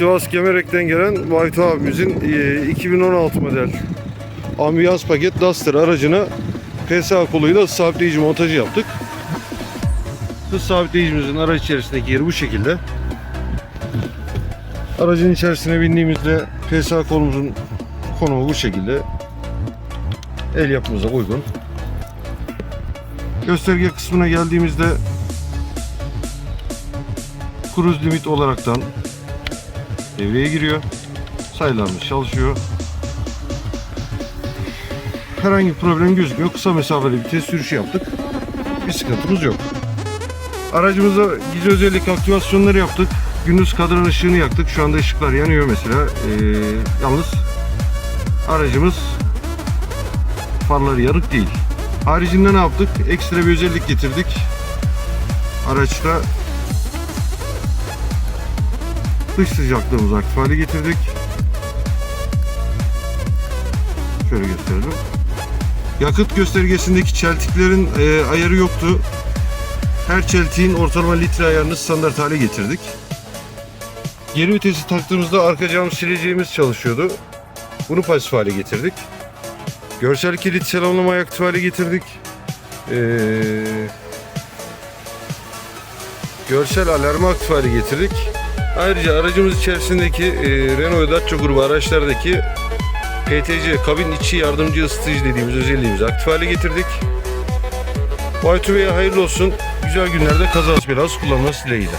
Sivas Kemerek'ten gelen Vayto abimizin e, 2016 model ambiyans paket Duster aracına PSA koluyla ısı sabitleyici montajı yaptık. Hız sabitleyicimizin araç içerisindeki yeri bu şekilde. Aracın içerisine bindiğimizde PSA kolumuzun konumu bu şekilde. El yapımıza uygun. Gösterge kısmına geldiğimizde cruise limit olaraktan devreye giriyor. Sayılarımız çalışıyor. Herhangi bir problem gözükmüyor. Kısa mesafeli bir test sürüşü yaptık. Bir sıkıntımız yok. Aracımıza gizli özellik aktivasyonları yaptık. Gündüz kadran ışığını yaktık. Şu anda ışıklar yanıyor mesela. Ee, yalnız aracımız farları yarık değil. Haricinde ne yaptık? Ekstra bir özellik getirdik. Araçta dış sıcaklığımızı aktif hale getirdik. Şöyle gösterelim. Yakıt göstergesindeki çeltiklerin e, ayarı yoktu. Her çeltiğin ortalama litre ayarını standart hale getirdik. Geri vitesi taktığımızda arka cam sileceğimiz çalışıyordu. Bunu pasif hale getirdik. Görsel kilit selamlamayı aktif hale getirdik. Ee, görsel alarmı aktif hale getirdik. Ayrıca aracımız içerisindeki e, Renault Dacia grubu araçlardaki PTC kabin içi yardımcı ısıtıcı dediğimiz özelliğimizi aktif hale getirdik. Y2B'ye hayırlı olsun. Güzel günlerde kazası biraz kullanması dileğiyle.